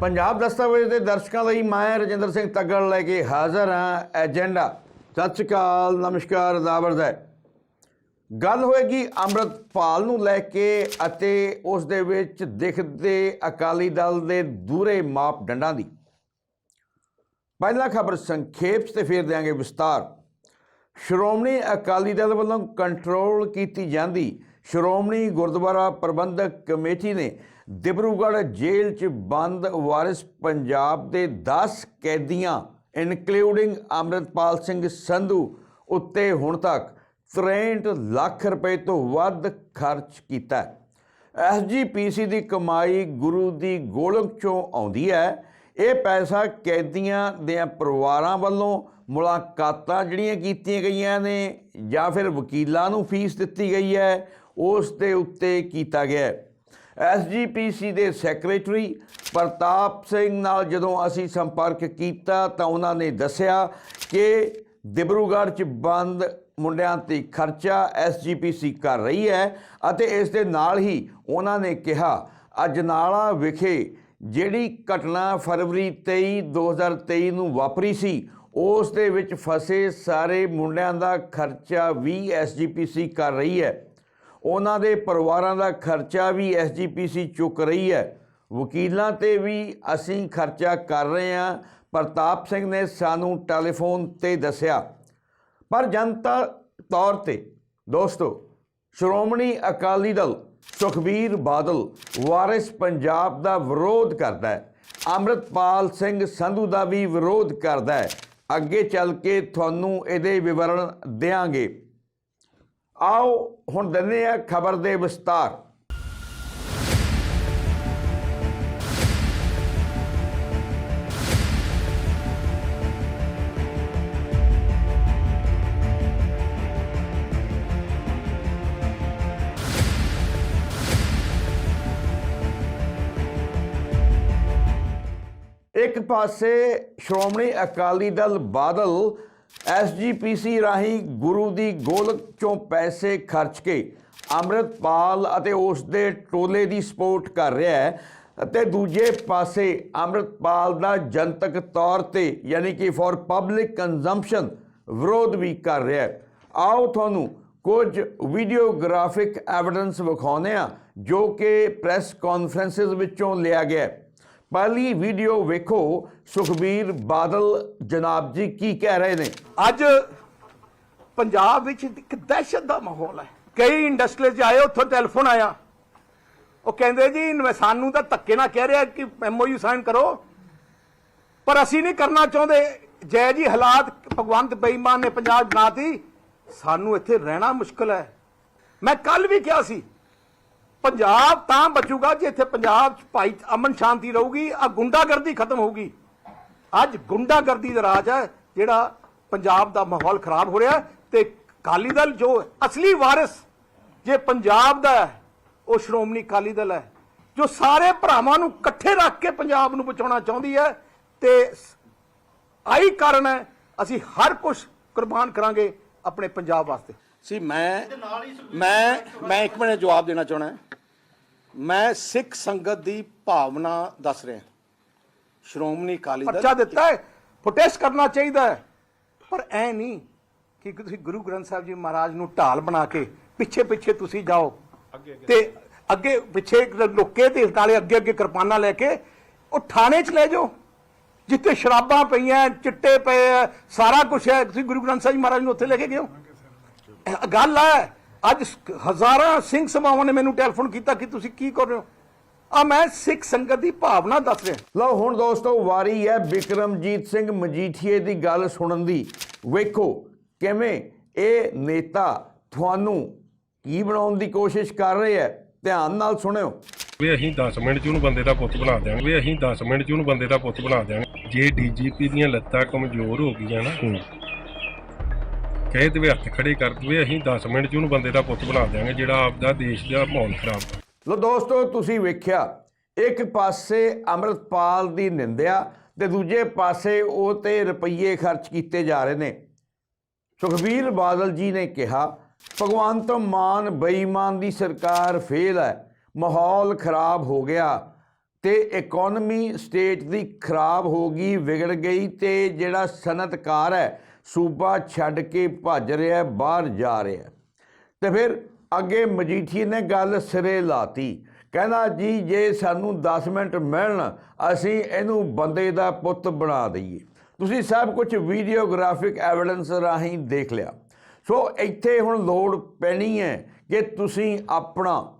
ਪੰਜਾਬ ਦਸਤਾਵੇਜ਼ ਦੇ ਦਰਸ਼ਕਾਂ ਲਈ ਮੈਂ ਰਜਿੰਦਰ ਸਿੰਘ ਤੱਗੜ ਲੈ ਕੇ ਹਾਜ਼ਰ ਹਾਂ। ਏਜੰਡਾ, ਸਤਿ ਸ਼੍ਰੀ ਅਕਾਲ, ਨਮਸਕਾਰ, ਦਾਵਰਦ ਹੈ। ਗੱਲ ਹੋਏਗੀ ਅੰਮ੍ਰਿਤਪਾਲ ਨੂੰ ਲੈ ਕੇ ਅਤੇ ਉਸ ਦੇ ਵਿੱਚ ਦਿਖਦੇ ਅਕਾਲੀ ਦਲ ਦੇ ਦੂਰੇ ਮਾਪਦੰਡਾਂ ਦੀ। ਪਹਿਲਾ ਖਬਰ ਸੰਖੇਪ ਤੇ ਫਿਰ ਦਿਆਂਗੇ ਵਿਸਤਾਰ। ਸ਼੍ਰੋਮਣੀ ਅਕਾਲੀ ਦਲ ਵੱਲੋਂ ਕੰਟਰੋਲ ਕੀਤੀ ਜਾਂਦੀ ਸ਼੍ਰੋਮਣੀ ਗੁਰਦੁਆਰਾ ਪ੍ਰਬੰਧਕ ਕਮੇਟੀ ਨੇ ਦਿਬਰੂਗੜ੍ਹ ਜੇਲ੍ਹ 'ਚ ਬੰਦ ਵਾਰਿਸ ਪੰਜਾਬ ਦੇ 10 ਕੈਦੀਆਂ ਇਨਕਲੂਡਿੰਗ ਅੰਮ੍ਰਿਤਪਾਲ ਸਿੰਘ ਸੰਧੂ, ਉੱਤੇ ਹੁਣ ਤੱਕ 63 ਲੱਖ ਰੁਪਏ ਤੋਂ ਵੱਧ ਖਰਚ ਕੀਤਾ ਹੈ। ਐਸਜੀਪੀਸੀ ਦੀ ਕਮਾਈ ਗੁਰੂ ਦੀ ਗੋਲਕ ਚੋਂ ਆਉਂਦੀ ਹੈ। ਇਹ ਪੈਸਾ ਕੈਦੀਆਂ ਦੇ ਪਰਿਵਾਰਾਂ ਵੱਲੋਂ ਮੁਲਾਕਾਤਾਂ ਜਿਹੜੀਆਂ ਕੀਤੀਆਂ ਗਈਆਂ ਨੇ ਜਾਂ ਫਿਰ ਵਕੀਲਾਂ ਨੂੰ ਫੀਸ ਦਿੱਤੀ ਗਈ ਹੈ, ਉਸ ਦੇ ਉੱਤੇ ਕੀਤਾ ਗਿਆ ਹੈ। ਐਸਜੀਪੀਸੀ ਦੇ ਸੈਕਟਰੀ ਪ੍ਰਤਾਪ ਸਿੰਘ ਨਾਲ ਜਦੋਂ ਅਸੀਂ ਸੰਪਰਕ ਕੀਤਾ ਤਾਂ ਉਹਨਾਂ ਨੇ ਦੱਸਿਆ ਕਿ ਦਿਬਰੂਗੜ੍ਹ 'ਚ ਬੰਦ ਮੁੰਡਿਆਂ ਤੇ ਖਰਚਾ ਐਸਜੀਪੀਸੀ ਕਰ ਰਹੀ ਹੈ ਅਤੇ ਇਸ ਦੇ ਨਾਲ ਹੀ ਉਹਨਾਂ ਨੇ ਕਿਹਾ, ਅਜਨਾਲਾ ਵਿਖੇ ਜਿਹੜੀ ਘਟਨਾ ਫਰਵਰੀ 23 2023 ਨੂੰ ਵਾਪਰੀ ਸੀ, ਉਸ ਦੇ ਵਿੱਚ ਫਸੇ ਸਾਰੇ ਮੁੰਡਿਆਂ ਦਾ ਖਰਚਾ ਵੀ ਐਸਜੀਪੀਸੀ ਕਰ ਰਹੀ ਹੈ। ਉਹਨਾਂ ਦੇ ਪਰਿਵਾਰਾਂ ਦਾ ਖਰਚਾ ਵੀ ਐਸਜੀਪੀਸੀ ਚੁੱਕ ਰਹੀ ਹੈ। ਵਕੀਲਾਂ ਤੇ ਵੀ ਅਸੀਂ ਖਰਚਾ ਕਰ ਰਹੇ ਹਾਂ, ਪ੍ਰਤਾਪ ਸਿੰਘ ਨੇ ਸਾਨੂੰ ਟੈਲੀਫੋਨ ਤੇ ਦੱਸਿਆ। ਪਰ ਜਨਤਾ ਤੌਰ ਤੇ, ਦੋਸਤੋ, ਸ਼੍ਰੋਮਣੀ ਅਕਾਲੀ ਦਲ ਸੁਖਬੀਰ ਬਾਦਲ ਵਾਰਿਸ ਪੰਜਾਬ ਦਾ ਵਿਰੋਧ ਕਰਦਾ ਹੈ। ਅੰਮ੍ਰਿਤਪਾਲ ਸਿੰਘ ਸੰਧੂ ਦਾ ਵੀ ਵਿਰੋਧ ਕਰਦਾ ਹੈ। ਅੱਗੇ ਚੱਲ ਕੇ ਤੁਹਾਨੂੰ ਇਹਦੇ ਵਿਵਰਣ ਦੇਵਾਂਗੇ ਆਓ ਹੁਣ ਦਿੰਦੇ ਆ ਖਬਰ ਦੇ ਵਿਸਤਾਰ। ਇੱਕ ਪਾਸੇ ਸ਼੍ਰੋਮਣੀ ਅਕਾਲੀ ਦਲ ਬਾਦਲ ਐਸਜੀਪੀਸੀ ਰਾਹੀਂ ਗੁਰੂ ਦੀ ਗੋਲਕ ਚੋਂ ਪੈਸੇ ਖਰਚ ਕੇ ਅੰਮ੍ਰਿਤਪਾਲ ਅਤੇ ਉਸ ਦੇ ਟੋਲੇ ਦੀ ਸਪੋਰਟ ਕਰ ਰਿਹਾ ਹੈ ਅਤੇ ਦੂਜੇ ਪਾਸੇ ਅੰਮ੍ਰਿਤਪਾਲ ਦਾ ਜਨਤਕ ਤੌਰ ਤੇ ਯਾਨੀ ਕਿ ਫॉर ਪਬਲਿਕ ਕੰਜ਼ੰਪਸ਼ਨ ਵਿਰੋਧ ਵੀ ਕਰ ਰਿਹਾ ਹੈ। ਆਓ ਤੁਹਾਨੂੰ ਕੁਝ ਵੀਡੀਓਗ੍ਰਾਫਿਕ ਐਵੀਡੈਂਸ ਵਿਖਾਉਂਦੇ ਆ ਜੋ ਕਿ ਪ੍ਰੈਸ ਕਾਨਫਰੰਸਿਸ ਵਿੱਚੋਂ ਲਿਆ ਗਿਆ ਹੈ। ਪਹਿਲੀ ਵੀਡੀਓ ਵੇਖੋ, ਸੁਖਬੀਰ ਬਾਦਲ ਜਨਾਬ ਜੀ ਕੀ ਕਹਿ ਰਹੇ ਨੇ? ਅੱਜ ਪੰਜਾਬ ਵਿੱਚ ਇੱਕ ਦਹਿਸ਼ਤ ਦਾ ਮਾਹੌਲ ਹੈ। ਕਈ ਇੰਡਸਟਰੀਜ਼ 'ਚ ਆਏ, ਉੱਥੋਂ ਟੈਲੀਫੋਨ ਆਇਆ। ਉਹ ਕਹਿੰਦੇ ਜੀ, ਇਨਵੈ- ਸਾਨੂੰ ਤਾਂ ਧੱਕੇ ਨਾਲ ਕਹਿ ਰਿਹਾ ਕਿ ਐਮਓਯੂ ਸਾਈਨ ਕਰੋ। ਪਰ ਅਸੀਂ ਨਹੀਂ ਕਰਨਾ ਚਾਹੁੰਦੇ। ਜੈ ਜੀ, ਹਾਲਾਤ ਭਗਵੰਤ ਬੇਈਮਾਨ ਨੇ ਪੰਜਾਬ ਬਣਾਤੀ ਸਾਨੂੰ ਇੱਥੇ ਰਹਿਣਾ ਮੁਸ਼ਕਲ ਹੈ। ਮੈਂ ਕੱਲ ਵੀ ਕਿਹਾ ਸੀ ਪੰਜਾਬ ਤਾਂ ਬਚੂਗਾ ਜੇ ਇੱਥੇ ਪੰਜਾਬ 'ਚ ਭਾਈ ਅਮਨ ਸ਼ਾਂਤੀ ਰਹੂਗੀ ਆ ਗੁੰਡਾਗਰਦੀ ਖਤਮ ਹੋਊਗੀ। ਅੱਜ ਗੁੰਡਾਗਰਦੀ ਦਾ ਰਾਜ ਹੈ ਜਿਹੜਾ ਪੰਜਾਬ ਦਾ ਮਾਹੌਲ ਖਰਾਬ ਹੋ ਰਿਹਾ ਹੈ ਤੇ ਅਕਾਲੀ ਦਲ ਜੋ ਅਸਲੀ ਵਾਰਿਸ ਜੇ ਪੰਜਾਬ ਦਾ ਹੈ, ਉਹ ਸ਼੍ਰੋਮਣੀ ਅਕਾਲੀ ਦਲ ਹੈ ਜੋ ਸਾਰੇ ਭਰਾਵਾਂ ਨੂੰ ਇਕੱਠੇ ਰੱਖ ਕੇ ਪੰਜਾਬ ਨੂੰ ਬਚਾਉਣਾ ਚਾਹੁੰਦੀ ਹੈ ਤੇ ਆਈ ਕਾਰਨ ਹੈ ਅਸੀਂ ਹਰ ਕੁਝ ਕੁਰਬਾਨ ਕਰਾਂਗੇ ਆਪਣੇ ਪੰਜਾਬ ਵਾਸਤੇ। ਸੀ ਮੈਂ ਮੈਂ ਮੈਂ ਇੱਕ ਮਿੰਟ ਜਵਾਬ ਦੇਣਾ ਚਾਹਣਾ ਮੈਂ ਸਿੱਖ ਸੰਗਤ ਦੀ ਭਾਵਨਾ ਦੱਸ ਰਿਹਾ। ਸ਼੍ਰੋਮਣੀ ਅਕਾਲੀ ਦਲ ਪਰਚਾ ਦਿੱਤਾ ਹੈ ਪ੍ਰੋਟੈਸਟ ਕਰਨਾ ਚਾਹੀਦਾ ਹੈ। ਪਰ ਐ ਨਹੀਂ ਕਿ ਤੁਸੀਂ ਗੁਰੂ ਗ੍ਰੰਥ ਸਾਹਿਬ ਜੀ ਮਹਾਰਾਜ ਨੂੰ ਢਾਲ ਬਣਾ ਕੇ ਪਿੱਛੇ ਪਿੱਛੇ ਤੁਸੀਂ ਜਾਓ ਤੇ ਅੱਗੇ ਪਿੱਛੇ ਲੁੱਕੇ ਤੇ ਨਾਲੇ ਅੱਗੇ ਅੱਗੇ ਕਿਰਪਾਨਾਂ ਲੈ ਕੇ ਉਹ ਥਾਣੇ 'ਚ ਲੈ ਜਾਓ ਜਿੱਥੇ ਸ਼ਰਾਬਾਂ ਪਈਆਂ ਚਿੱਟੇ ਪਏ ਸਾਰਾ ਕੁਝ ਹੈ। ਤੁਸੀਂ ਗੁਰੂ ਗ੍ਰੰਥ ਸਾਹਿਬ ਜੀ ਮਹਾਰਾਜ ਨੂੰ ਉੱਥੇ ਲੈ ਕੇ ਗਏ ਹੋ ਗੱਲ ਹੈ ਅੱਜ ਹਜ਼ਾਰਾਂ ਸਿੰਘ ਸਭਾਵਾਂ ਨੇ ਮੈਨੂੰ ਟੈਲੀਫੋਨ ਕੀਤਾ ਕਿ ਤੁਸੀਂ ਕੀ ਕਰ ਰਹੇ ਹੋ? ਆ ਮੈਂ ਸਿੱਖ ਸੰਗਤ ਦੀ ਭਾਵਨਾ ਦੱਸ ਰਿਹਾ। ਲਓ ਹੁਣ ਦੋਸਤੋ ਵਾਰੀ ਹੈ ਬਿਕਰਮਜੀਤ ਸਿੰਘ ਮਜੀਠੀਏ ਦੀ ਗੱਲ ਸੁਣਨ ਦੀ। ਵੇਖੋ ਕਿਵੇਂ ਇਹ ਨੇਤਾ ਤੁਹਾਨੂੰ ਕੀ ਬਣਾਉਣ ਦੀ ਕੋਸ਼ਿਸ਼ ਕਰ ਰਹੇ ਹੈ ਧਿਆਨ ਨਾਲ ਸੁਣਿਓ। ਵੀ ਅਸੀਂ 10 ਮਿੰਟ 'ਚ ਉਹਨੂੰ ਬੰਦੇ ਦਾ ਪੁੱਤ ਬਣਾ ਦਿਆਂਗੇ ਵੀ ਅਸੀਂ 10 ਮਿੰਟ 'ਚ ਉਹਨੂੰ ਬੰਦੇ ਦਾ ਪੁੱਤ ਬਣਾ ਦਿਆਂਗੇ। ਜੇ ਡੀਜੀਪੀ ਦੀਆਂ ਲੱਤਾਂ ਕਮਜ਼ੋਰ ਹੋ ਗਈਆਂ ਨਾ ਕਹੇ ਤੇ ਵੀ ਹੱਥ ਖੜੇ ਕਰ ਦਵੇ ਅਸੀਂ 10 ਮਿੰਟ 'ਚ ਉਹਨੂੰ ਬੰਦੇ ਦਾ ਪੁੱਤ ਬਣਾ ਦਿਆਂਗੇ, ਜਿਹੜਾ ਆਪਦਾ ਦੇਸ਼ ਦਾ ਮਾਹੌਲ ਖਰਾਬ ਕਰ। ਲੋ ਦੋਸਤੋ, ਤੁਸੀਂ ਵੇਖਿਆ, ਇੱਕ ਪਾਸੇ ਅੰਮ੍ਰਿਤਪਾਲ ਦੀ ਨਿੰਦਿਆ ਤੇ ਦੂਜੇ ਪਾਸੇ ਉਹ ਤੇ ਰੁਪਈਏ ਖਰਚ ਕੀਤੇ ਜਾ ਰਹੇ ਨੇ। ਸੁਖਬੀਰ ਬਾਦਲ ਜੀ ਨੇ ਕਿਹਾ, ਭਗਵੰਤ ਮਾਨ ਬੇਈਮਾਨ ਦੀ ਸਰਕਾਰ ਫੇਲ ਹੈ, ਮਾਹੌਲ ਖਰਾਬ ਹੋ ਗਿਆ ਤੇ ਇਕਨੋਮੀ ਸਟੇਟ ਦੀ ਖਰਾਬ ਹੋ ਗਈ, ਵਿਗੜ ਗਈ ਤੇ ਜਿਹੜਾ ਸਨਅਤਕਾਰ ਹੈ ਸੂਬਾ ਛੱਡ ਕੇ ਭੱਜ ਰਿਹਾ, ਬਾਹਰ ਜਾ ਰਿਹਾ। ਹੈ। ਤੇ ਫਿਰ ਅੱਗੇ ਮਜੀਠੀ ਨੇ ਗੱਲ ਸਿਰੇ ਲਾਤੀ। ਕਹਿੰਦਾ, ਜੀ, ਜੇ ਸਾਨੂੰ 10 ਮਿੰਟ ਮਿਲਣ, ਅਸੀਂ ਇਹਨੂੰ ਬੰਦੇ ਦਾ ਪੁੱਤ ਬਣਾ ਦਈਏ। ਤੁਸੀਂ ਸਭ ਕੁਝ ਵੀਡੀਓਗ੍ਰਾਫਿਕ ਐਵੀਡੈਂਸ ਰਾਹੀਂ ਦੇਖ ਲਿਆ। ਸੋ ਇੱਥੇ ਹੁਣ ਲੋੜ ਪੈਣੀ ਹੈ ਕਿ ਤੁਸੀਂ ਆਪਣਾ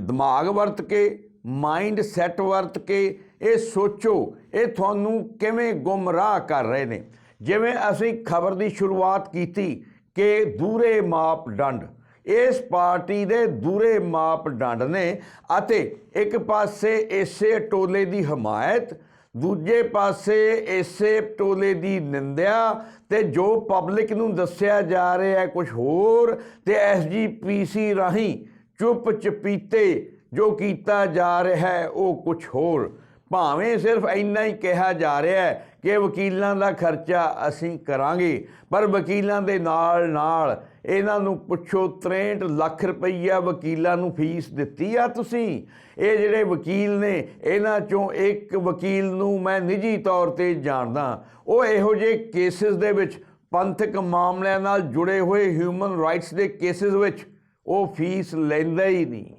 ਦਿਮਾਗ ਵਰਤ ਕੇ ਮਾਈਂਡ ਸੈਟ ਵਰਤ ਕੇ ਇਹ ਸੋਚੋ, ਇਹ ਤੁਹਾਨੂੰ ਕਿਵੇਂ ਗੁੰਮਰਾਹ ਕਰ ਰਹੇ ਨੇ। ਜਿਵੇਂ ਅਸੀਂ ਖਬਰ ਦੀ ਸ਼ੁਰੂਆਤ ਕੀਤੀ ਕਿ ਦੂਰੇ ਮਾਪਦੰਡ ਇਸ ਪਾਰਟੀ ਦੇ ਦੂਰੇ ਮਾਪਦੰਡ ਨੇ ਅਤੇ ਇੱਕ ਪਾਸੇ ਇਸੇ ਟੋਲੇ ਦੀ ਹਮਾਇਤ, ਦੂਜੇ ਪਾਸੇ ਇਸੇ ਟੋਲੇ ਦੀ ਨਿੰਦਿਆ ਤੇ ਜੋ ਪਬਲਿਕ ਨੂੰ ਦੱਸਿਆ ਜਾ ਰਿਹਾ ਹੈ ਕੁਝ ਹੋਰ ਤੇ ਐਸਜੀਪੀਸੀ ਰਾਹੀਂ ਚੁੱਪ ਚਪੀਤੇ ਜੋ ਕੀਤਾ ਜਾ ਰਿਹਾ ਹੈ ਉਹ ਕੁਝ ਹੋਰ। ਭਾਵੇਂ ਸਿਰਫ ਇੰਨਾ ਹੀ ਕਿਹਾ ਜਾ ਰਿਹਾ ਹੈ ਕਿ ਵਕੀਲਾਂ ਦਾ ਖਰਚਾ ਅਸੀਂ ਕਰਾਂਗੇ। ਪਰ ਵਕੀਲਾਂ ਦੇ ਨਾਲ ਨਾਲ ਇਹਨਾਂ ਨੂੰ ਪੁੱਛੋ 63 ਲੱਖ ਰੁਪਈਆ ਵਕੀਲਾਂ ਨੂੰ ਫੀਸ ਦਿੱਤੀ ਆ ਤੁਸੀਂ? ਇਹ ਜਿਹੜੇ ਵਕੀਲ ਨੇ, ਇਹਨਾਂ ਚੋਂ ਇੱਕ ਵਕੀਲ ਨੂੰ ਮੈਂ ਨਿੱਜੀ ਤੌਰ ਤੇ ਜਾਣਦਾ। ਉਹ ਇਹੋ ਜਿਹੇ ਕੇਸਿਸ ਦੇ ਵਿੱਚ, ਪੰਥਕ ਮਾਮਲਿਆਂ ਨਾਲ ਜੁੜੇ ਹੋਏ ਹਿਊਮਨ ਰਾਈਟਸ ਦੇ ਕੇਸਿਸ ਵਿੱਚ ਉਹ ਫੀਸ ਲੈਂਦਾ ਹੀ ਨਹੀਂ।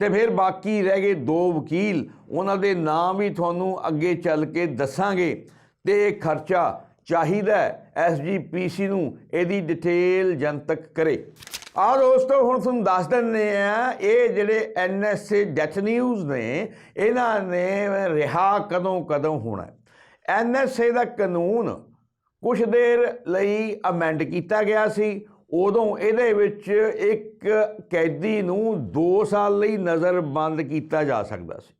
ਤੇ ਫਿਰ ਬਾਕੀ ਰਹਿ ਗਏ ਦੋ ਵਕੀਲ। ਉਹਨਾਂ ਦੇ ਨਾਮ ਵੀ ਤੁਹਾਨੂੰ ਅੱਗੇ ਚੱਲ ਕੇ ਦੱਸਾਂਗੇ। ਤੇ ਇਹ ਖਰਚਾ ਚਾਹੀਦਾ ਐਸਜੀਪੀਸੀ ਨੂੰ ਇਹਦੀ ਡਿਟੇਲ ਜਨਤਕ ਕਰੇ। ਆ ਦੋਸਤੋ, ਹੁਣ ਤੁਹਾਨੂੰ ਦੱਸ ਦਿੰਦੇ ਆ, ਇਹ ਜਿਹੜੇ ਐਨਐਸਏ ਡੈਥ ਨਿਊਜ਼ ਨੇ, ਇਹਨਾਂ ਨੇ ਰਿਹਾ ਕਦੋਂ ਕਦੋਂ ਹੋਣਾ ਐਨਐਸਏ ਦਾ ਕਾਨੂੰਨ ਕੁਝ ਦੇਰ ਲਈ ਅਮੈਂਡ ਕੀਤਾ ਗਿਆ ਸੀ। ਉਦੋਂ ਇਹਦੇ ਵਿੱਚ ਇੱਕ ਕੈਦੀ ਨੂੰ 2 ਸਾਲ ਲਈ ਨਜ਼ਰਬੰਦ ਕੀਤਾ ਜਾ ਸਕਦਾ ਸੀ।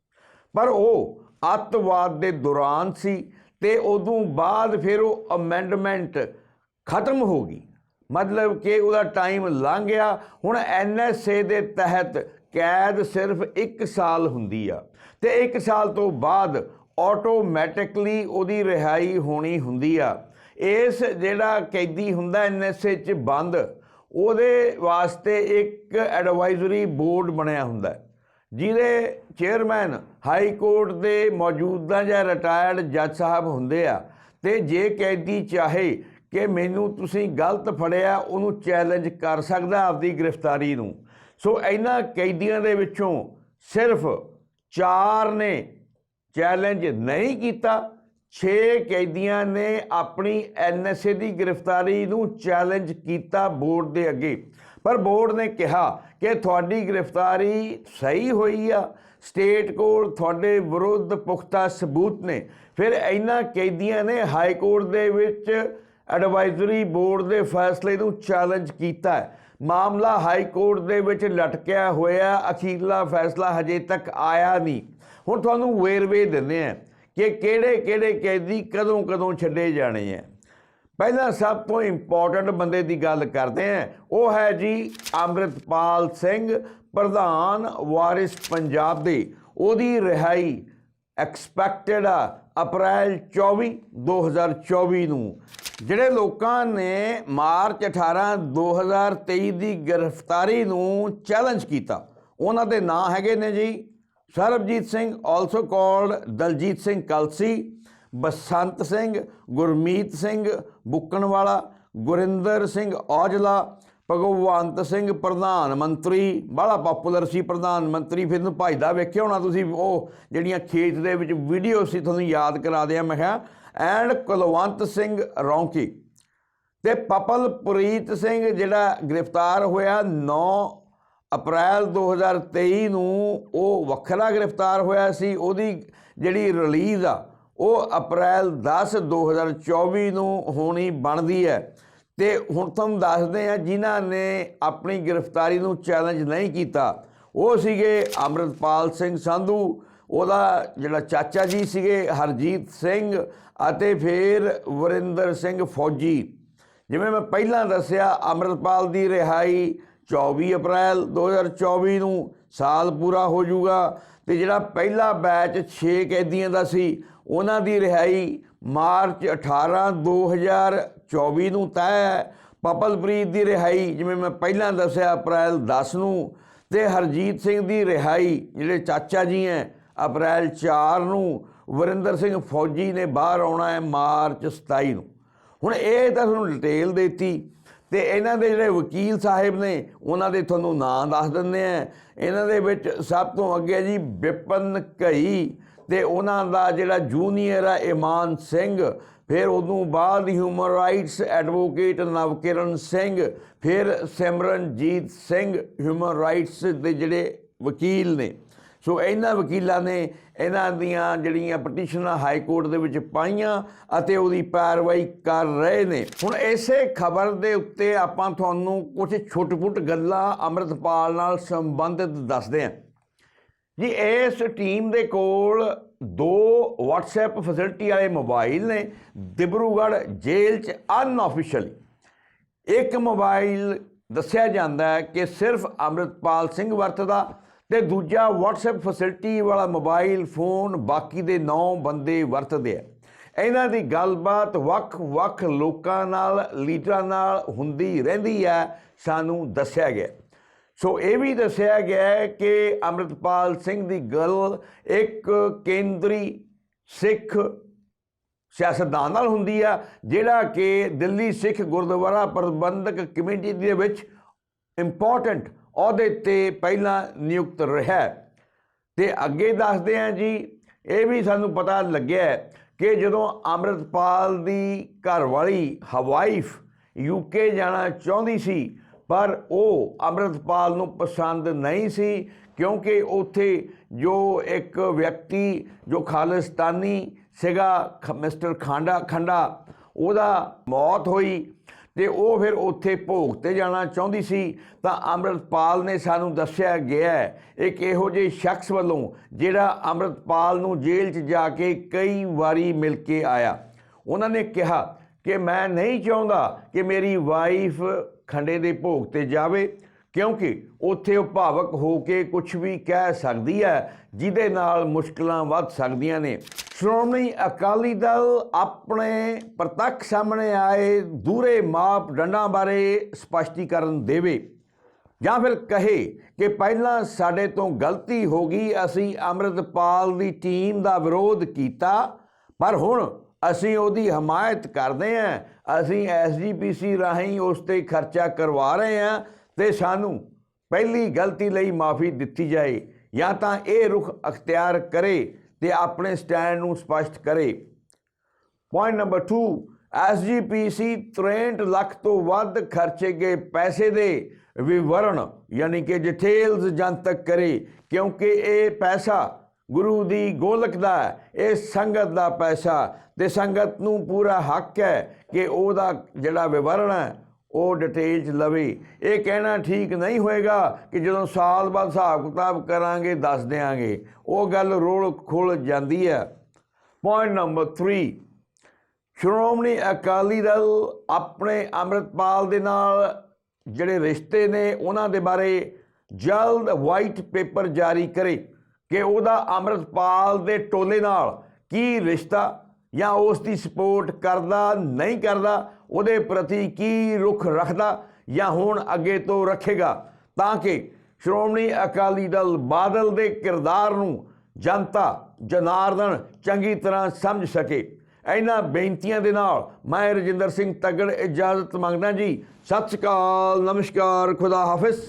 ਪਰ ਉਹ ਅੱਤਵਾਦ ਦੇ ਦੌਰਾਨ ਸੀ। ਤੇ ਉਦੋਂ ਬਾਅਦ ਫਿਰ ਉਹ ਅਮੈਂਡਮੈਂਟ ਖਤਮ ਹੋ ਗਈ। ਮਤਲਬ ਕਿ ਉਹਦਾ ਟਾਈਮ ਲੰਘ ਗਿਆ। ਹੁਣ ਐਨਐਸਏ ਦੇ ਤਹਿਤ ਕੈਦ ਸਿਰਫ 1 ਸਾਲ ਹੁੰਦੀ ਆ। ਤੇ 1 ਸਾਲ ਤੋਂ ਬਾਅਦ ਆਟੋਮੈਟਿਕਲੀ ਉਹਦੀ ਰਿਹਾਈ ਹੋਣੀ ਹੁੰਦੀ ਆ। ਇਸ ਜਿਹੜਾ ਕੈਦੀ ਹੁੰਦਾ ਐਨਐਸਏ ਚ ਬੰਦ, ਉਹਦੇ ਵਾਸਤੇ ਇੱਕ ਐਡਵਾਈਜ਼ਰੀ ਬੋਰਡ ਬਣਿਆ ਹੁੰਦਾ। ਹੈ, ਜਿਹਦੇ ਚੇਅਰਮੈਨ ਹਾਈ ਕੋਰਟ ਦੇ ਮੌਜੂਦਾ ਜਾਂ ਰਿਟਾਇਰਡ ਜੱਜ ਸਾਹਿਬ ਹੁੰਦੇ ਆ ਤੇ ਜੇ ਕੈਦੀ ਚਾਹੇ ਕਿ ਮੈਨੂੰ ਤੁਸੀਂ ਗਲਤ ਫੜਿਆ ਉਹਨੂੰ ਚੈਲੰਜ ਕਰ ਸਕਦਾ ਆਪਦੀ ਗ੍ਰਿਫਤਾਰੀ ਨੂੰ। ਸੋ ਇਹਨਾਂ ਕੈਦੀਆਂ ਦੇ ਵਿੱਚੋਂ ਸਿਰਫ 4 ਨੇ ਚੈਲੰਜ ਨਹੀਂ ਕੀਤਾ 6 ਕੈਦੀਆਂ ਨੇ ਆਪਣੀ ਐਨਐਸਏ ਦੀ ਗ੍ਰਿਫਤਾਰੀ ਨੂੰ ਚੈਲੰਜ ਕੀਤਾ ਬੋਰਡ ਦੇ ਅੱਗੇ। ਪਰ ਬੋਰਡ ਨੇ ਕਿਹਾ ਕਿ ਤੁਹਾਡੀ ਗ੍ਰਿਫਤਾਰੀ ਸਹੀ ਹੋਈ ਆ। ਸਟੇਟ ਕੋਲ ਤੁਹਾਡੇ ਵਿਰੁੱਧ ਪੁਖਤਾ ਸਬੂਤ ਨੇ। ਫਿਰ ਇਹਨਾਂ ਕੈਦੀਆਂ ਨੇ ਹਾਈ ਕੋਰਟ ਦੇ ਵਿੱਚ ਐਡਵਾਈਜ਼ਰੀ ਬੋਰਡ ਦੇ ਫੈਸਲੇ ਨੂੰ ਚੈਲੰਜ ਕੀਤਾ ਹੈ। ਮਾਮਲਾ ਹਾਈ ਕੋਰਟ ਦੇ ਵਿੱਚ ਲਟਕਿਆ ਹੋਇਆ ਅਖੀਰਲਾ ਫੈਸਲਾ ਹਜੇ ਤੱਕ ਆਇਆ ਨਹੀਂ। ਹੁਣ ਤੁਹਾਨੂੰ ਵੇਰਵੇ ਦਿੰਦੇ ਆ ਕਿ ਕਿਹੜੇ ਕਿਹੜੇ ਕੈਦੀ ਕਦੋਂ ਕਦੋਂ ਛੱਡੇ ਜਾਣੇ ਆ। ਪਹਿਲਾਂ ਸਭ ਤੋਂ ਇੰਪੋਰਟੈਂਟ ਬੰਦੇ ਦੀ ਗੱਲ ਕਰਦੇ ਆ। ਉਹ ਹੈ ਜੀ ਅੰਮ੍ਰਿਤਪਾਲ ਸਿੰਘ, ਪ੍ਰਧਾਨ ਵਾਰਿਸ ਪੰਜਾਬ ਦੇ। ਉਹਦੀ ਰਿਹਾਈ ਐਕਸਪੈਕਟਡ ਆ ਅਪ੍ਰੈਲ 24 2024 ਨੂੰ। ਜਿਹੜੇ ਲੋਕਾਂ ਨੇ ਮਾਰਚ 18 2023 ਦੀ ਗ੍ਰਿਫਤਾਰੀ ਨੂੰ ਚੈਲੰਜ ਕੀਤਾ। ਉਹਨਾਂ ਦੇ ਨਾਂ ਹੈਗੇ ਨੇ ਜੀ। ਸਰਬਜੀਤ ਸਿੰਘ ਆਲਸੋ ਕਾਲਡ ਦਲਜੀਤ ਸਿੰਘ ਕਲਸੀ, ਬਸੰਤ ਸਿੰਘ, ਗੁਰਮੀਤ ਸਿੰਘ ਬੁੱਕਣਵਾਲਾ, ਗੁਰਿੰਦਰ ਸਿੰਘ ਔਜਲਾ, ਭਗਵੰਤ ਸਿੰਘ ਪ੍ਰਧਾਨ ਮੰਤਰੀ ਬੜਾ ਪਪੂਲਰ ਸੀ ਪ੍ਰਧਾਨ ਮੰਤਰੀ। ਫਿਰ ਨੂੰ ਭਜਦਾ ਵੇਖਿਆ ਹੋਣਾ ਤੁਸੀਂ, ਉਹ ਜਿਹੜੀਆਂ ਖੇਤ ਦੇ ਵਿੱਚ ਵੀਡੀਓ ਸੀ, ਤੁਹਾਨੂੰ ਯਾਦ ਕਰਾ ਦਿਆਂ। ਮੈਂ ਕਿਹਾ ਐਂਡ ਕੁਲਵੰਤ ਸਿੰਘ ਰੌਂਕੀ ਤੇ ਪਪਲਪ੍ਰੀਤ ਸਿੰਘ ਜਿਹੜਾ ਗ੍ਰਿਫਤਾਰ ਹੋਇਆ 9 ਅਪ੍ਰੈਲ 2023 ਨੂੰ ਉਹ ਵੱਖਰਾ ਗ੍ਰਿਫਤਾਰ ਹੋਇਆ ਸੀ। ਉਹਦੀ ਜਿਹੜੀ ਰਿਲੀਜ਼ ਆ, ਉਹ ਅਪ੍ਰੈਲ 10 2024 ਨੂੰ ਹੋਣੀ ਬਣਦੀ ਹੈ। ਤੇ ਹੁਣ ਤੁਹਾਨੂੰ ਦੱਸਦੇ ਆ ਜਿਨ੍ਹਾਂ ਨੇ ਆਪਣੀ ਗ੍ਰਿਫਤਾਰੀ ਨੂੰ ਚੈਲੰਜ ਨਹੀਂ ਕੀਤਾ, ਉਹ ਸੀਗੇ ਅਮਰਤਪਾਲ ਸਿੰਘ ਸੰਧੂ, ਉਹਦਾ ਜਿਹੜਾ ਚਾਚਾ ਜੀ ਸੀਗੇ ਹਰਜੀਤ ਸਿੰਘ ਅਤੇ ਫਿਰ ਵਰਿੰਦਰ ਸਿੰਘ ਫੌਜੀ। ਜਿਵੇਂ ਮੈਂ ਪਹਿਲਾਂ ਦੱਸਿਆ, ਅਮਰਤਪਾਲ ਦੀ ਰਿਹਾਈ 24 ਅਪ੍ਰੈਲ 2024 ਨੂੰ ਸਾਲ ਪੂਰਾ ਹੋ ਜਾਊਗਾ ਤੇ ਜਿਹੜਾ ਪਹਿਲਾ ਬੈਚ 6 ਕੈਦੀਆਂ ਦਾ ਸੀ, ਉਹਨਾਂ ਦੀ ਰਿਹਾਈ ਮਾਰਚ 18 2024 ਨੂੰ ਤੈਅ ਹੈ। ਪਪਲਪ੍ਰੀਤ ਦੀ ਰਿਹਾਈ ਜਿਵੇਂ ਮੈਂ ਪਹਿਲਾਂ ਦੱਸਿਆ ਅਪ੍ਰੈਲ 10 ਨੂੰ ਤੇ ਹਰਜੀਤ ਸਿੰਘ ਦੀ ਰਿਹਾਈ ਜਿਹੜੇ ਚਾਚਾ ਜੀ ਹੈ, ਅਪ੍ਰੈਲ 4 ਨੂੰ, ਵਰਿੰਦਰ ਸਿੰਘ ਫੌਜੀ ਨੇ ਬਾਹਰ ਆਉਣਾ ਹੈ ਮਾਰਚ 27 ਨੂੰ। ਹੁਣ ਇਹ ਤਾਂ ਤੁਹਾਨੂੰ ਡਿਟੇਲ ਦੇਤੀ। ਤੇ ਇਹਨਾਂ ਦੇ ਜਿਹੜੇ ਵਕੀਲ ਸਾਹਿਬ ਨੇ, ਉਹਨਾਂ ਦੇ ਤੁਹਾਨੂੰ ਨਾਂ ਦੱਸ ਦਿੰਦੇ ਆ। ਇਹਨਾਂ ਦੇ ਵਿੱਚ ਸਭ ਤੋਂ ਅੱਗੇ ਜੀ ਵਿਪਨ ਘਈ ਤੇ ਉਹਨਾਂ ਦਾ ਜਿਹੜਾ ਜੂਨੀਅਰ ਆ, ਇਮਾਨ ਸਿੰਘ। ਫਿਰ ਉਦੋਂ ਬਾਅਦ human rights advocate Navkiran Singh, ਫਿਰ ਸਿਮਰਨਜੀਤ ਸਿੰਘ, ਹਿਊਮਨ ਰਾਈਟਸ ਦੇ ਜਿਹੜੇ ਵਕੀਲ ਨੇ। ਸੋ ਇਹਨਾਂ ਵਕੀਲਾਂ ਨੇ ਇਹਨਾਂ ਦੀਆਂ ਜਿਹੜੀਆਂ ਪਟੀਸ਼ਨਾਂ ਹਾਈ ਕੋਰਟ ਦੇ ਵਿੱਚ ਪਾਈਆਂ ਅਤੇ ਉਹਦੀ ਪੈਰਵਾਈ ਕਰ ਰਹੇ ਨੇ। ਹੁਣ ਇਸੇ ਖਬਰ ਦੇ ਉੱਤੇ ਆਪਾਂ ਤੁਹਾਨੂੰ ਕੁਝ ਛੋਟ-ਫੁੱਟ ਗੱਲਾਂ ਅੰਮ੍ਰਿਤਪਾਲ ਨਾਲ ਸੰਬੰਧਿਤ ਦੱਸਦੇ ਹਾਂ। ਜੀ, ਇਸ ਟੀਮ ਦੇ ਕੋਲ ਦੋ WhatsApp ਫੈਸਿਲਿਟੀ ਵਾਲੇ ਮੋਬਾਈਲ ਨੇ। ਦਿਬਰੂਗੜ੍ਹ ਜੇਲ੍ਹ 'ਚ ਅਨਆਫੀਸ਼ੀਅਲੀ ਇੱਕ ਮੋਬਾਈਲ ਦੱਸਿਆ ਜਾਂਦਾ ਹੈ ਕਿ ਸਿਰਫ ਅੰਮ੍ਰਿਤਪਾਲ ਸਿੰਘ ਵਰਤਦਾ ਤੇ ਦੂਜਾ, WhatsApp ਫੈਸਿਲਿਟੀ ਵਾਲਾ ਮੋਬਾਈਲ ਫੋਨ ਬਾਕੀ ਦੇ 9 ਬੰਦੇ ਵਰਤਦੇ ਆ। ਇਹਨਾਂ ਦੀ ਗੱਲਬਾਤ ਵੱਖ-ਵੱਖ ਲੋਕਾਂ ਨਾਲ, ਲੀਡਰਾਂ ਨਾਲ ਹੁੰਦੀ ਰਹਿੰਦੀ ਹੈ ਸਾਨੂੰ ਦੱਸਿਆ ਗਿਆ। ਸੋ ਇਹ ਵੀ ਦੱਸਿਆ ਗਿਆ ਕਿ ਅੰਮ੍ਰਿਤਪਾਲ ਸਿੰਘ ਦੀ ਗੱਲ ਇੱਕ ਕੇਂਦਰੀ ਸਿੱਖ ਸਿਆਸਤਦਾਨ ਨਾਲ ਹੁੰਦੀ ਆ, ਜਿਹੜਾ ਕਿ ਦਿੱਲੀ ਸਿੱਖ ਗੁਰਦੁਆਰਾ ਪ੍ਰਬੰਧਕ ਕਮੇਟੀ ਦੇ ਵਿੱਚ ਇੰਪੋਰਟੈਂਟ ਅਹੁਦੇ ਤੇ ਪਹਿਲਾਂ ਨਿਯੁਕਤ ਰਿਹਾ ਹੈ। ਤੇ ਅੱਗੇ ਦੱਸਦੇ ਆ ਜੀ, ਇਹ ਵੀ ਸਾਨੂੰ ਪਤਾ ਲੱਗਿਆ ਕਿ ਜਦੋਂ ਅੰਮ੍ਰਿਤਪਾਲ ਦੀ ਘਰਵਾਲੀ ਹਵਾਈਫ ਯੂਕੇ ਜਾਣਾ ਚਾਹੁੰਦੀ ਸੀ, ਪਰ ਉਹ ਅੰਮ੍ਰਿਤਪਾਲ ਨੂੰ ਪਸੰਦ ਨਹੀਂ ਸੀ, ਕਿਉਂਕਿ ਉੱਥੇ ਜੋ ਇੱਕ ਵਿਅਕਤੀ, ਜੋ ਖਾਲਿਸਤਾਨੀ ਸੀਗਾ, ਖ- ਮਿਸਟਰ ਖਾਂਡਾ ਖੰਡਾ, ਉਹਦਾ ਮੌਤ ਹੋਈ ਤੇ ਉਹ ਫਿਰ ਉੱਥੇ ਭੋਗ ਤੇ ਜਾਣਾ ਚਾਹੁੰਦੀ ਸੀ, ਤਾਂ ਅੰਮ੍ਰਿਤਪਾਲ ਨੇ ਸਾਨੂੰ ਦੱਸਿਆ ਗਿਆ ਇੱਕ ਇਹੋ ਜਿਹੇ ਸ਼ਖਸ ਵੱਲੋਂ ਜਿਹੜਾ ਅੰਮ੍ਰਿਤਪਾਲ ਨੂੰ ਜੇਲ੍ਹ 'ਚ ਜਾ ਕੇ ਕਈ ਵਾਰੀ ਮਿਲ ਕੇ ਆਇਆ। ਉਹਨਾਂ ਨੇ ਕਿਹਾ ਕਿ ਮੈਂ ਨਹੀਂ ਚਾਹੁੰਦਾ ਕਿ ਮੇਰੀ ਵਾਈਫ ਖੰਡੇ ਦੇ ਭੋਗ ਤੇ ਜਾਵੇ ਕਿਉਂਕਿ ਉੱਥੇ ਉਹ ਭਾਵਕ ਹੋ ਕੇ ਕੁਝ ਵੀ ਕਹਿ ਸਕਦੀ ਹੈ, ਜਿਹਦੇ ਨਾਲ ਮੁਸ਼ਕਲਾਂ ਵੱਧ ਸਕਦੀਆਂ ਨੇ। ਸ਼੍ਰੋਮਣੀ ਅਕਾਲੀ ਦਲ ਆਪਣੇ ਪ੍ਰਤੱਖ ਸਾਹਮਣੇ ਆਏ ਦੂਰੇ ਮਾਪ ਡੰਡਾਂ ਬਾਰੇ ਸਪਸ਼ਟੀਕਰਨ ਦੇਵੇ ਜਾਂ ਫਿਰ ਕਹੇ ਕਿ ਪਹਿਲਾਂ ਸਾਡੇ ਤੋਂ ਗਲਤੀ ਹੋ ਗਈ, ਅਸੀਂ ਅੰਮ੍ਰਿਤਪਾਲ ਦੀ ਟੀਮ ਦਾ ਵਿਰੋਧ ਕੀਤਾ, ਪਰ ਹੁਣ ਅਸੀਂ ਉਹਦੀ ਹਮਾਇਤ ਕਰਦੇ ਹਾਂ, ਅਸੀਂ ਐਸਜੀਪੀਸੀ ਰਾਹੀਂ ਉਸ ਤੇ ਖਰਚਾ ਕਰਵਾ ਰਹੇ ਹਾਂ ਤੇ ਸਾਨੂੰ ਪਹਿਲੀ ਗਲਤੀ ਲਈ ਮਾਫੀ ਦਿੱਤੀ ਜਾਏ ਜਾਂ ਤਾਂ ਇਹ ਰੁਖ ਅਖਤਿਆਰ ਕਰੇ ਤੇ ਆਪਣੇ ਸਟੈਂਡ ਨੂੰ ਸਪਸ਼ਟ ਕਰੇ। ਪੁਆਇੰਟ ਨੰਬਰ 2 ਐਸਜੀਪੀਸੀ 63 ਲੱਖ ਤੋਂ ਵੱਧ ਖਰਚੇ ਗਏ ਪੈਸੇ ਦੇ ਵਿਵਰਣ, ਯਾਨੀ ਕਿ ਡਿਟੇਲਸ ਜਨਤਕ ਕਰੇ, ਕਿਉਂਕਿ ਇਹ ਪੈਸਾ ਗੁਰੂ ਦੀ ਗੋਲਕ ਦਾ ਇਹ ਸੰਗਤ ਦਾ ਪੈਸਾ ਤੇ ਸੰਗਤ ਨੂੰ ਪੂਰਾ ਹੱਕ ਹੈ ਕਿ ਉਹਦਾ ਜਿਹੜਾ ਵਿਵਰਣ ਹੈ ਉਹ ਡਿਟੇਲ ਚ ਲਵੇ। ਇਹ ਕਹਿਣਾ ਠੀਕ ਨਹੀਂ ਹੋਏਗਾ ਕਿ ਜਦੋਂ ਸਾਲ ਬਾਅਦ ਹਿਸਾਬ ਕਿਤਾਬ ਕਰਾਂਗੇ, ਦੱਸ ਦਿਆਂਗੇ। ਉਹ ਗੱਲ ਰੋਲ ਖੁੱਲ ਜਾਂਦੀ ਹੈ। ਪੁਆਇੰਟ ਨੰਬਰ 3 ਸ਼੍ਰੋਮਣੀ ਅਕਾਲੀ ਦਲ ਆਪਣੇ ਅੰਮ੍ਰਿਤਪਾਲ ਦੇ ਨਾਲ ਜਿਹੜੇ ਰਿਸ਼ਤੇ ਨੇ ਉਹਨਾਂ ਦੇ ਬਾਰੇ ਜਲਦ ਵਾਈਟ ਪੇਪਰ ਜਾਰੀ ਕਰੇ ਕਿ ਉਹਦਾ ਅੰਮ੍ਰਿਤਪਾਲ ਦੇ ਟੋਲੇ ਨਾਲ ਕੀ ਰਿਸ਼ਤਾ ਜਾਂ ਉਸ ਦੀ ਸਪੋਰਟ ਕਰਦਾ, ਨਹੀਂ ਕਰਦਾ, ਉਹਦੇ ਪ੍ਰਤੀ ਕੀ ਰੁਖ ਰੱਖਦਾ ਜਾਂ ਹੁਣ ਅੱਗੇ ਤੋਂ ਰੱਖੇਗਾ? ਤਾਂ ਕਿ ਸ਼੍ਰੋਮਣੀ ਅਕਾਲੀ ਦਲ ਬਾਦਲ ਦੇ ਕਿਰਦਾਰ ਨੂੰ ਜਨਤਾ, ਜਨਾਰਦਨ ਚੰਗੀ ਤਰ੍ਹਾਂ ਸਮਝ ਸਕੇ। ਇਹਨਾਂ ਬੇਨਤੀਆਂ ਦੇ ਨਾਲ ਮੈਂ ਰਜਿੰਦਰ ਸਿੰਘ ਤਗੜ ਇਜਾਜ਼ਤ ਮੰਗਦਾ ਜੀ। ਸਤਿ ਸ਼੍ਰੀ ਅਕਾਲ, ਨਮਸਕਾਰ, ਖੁਦਾ ਹਾਫਿਜ਼।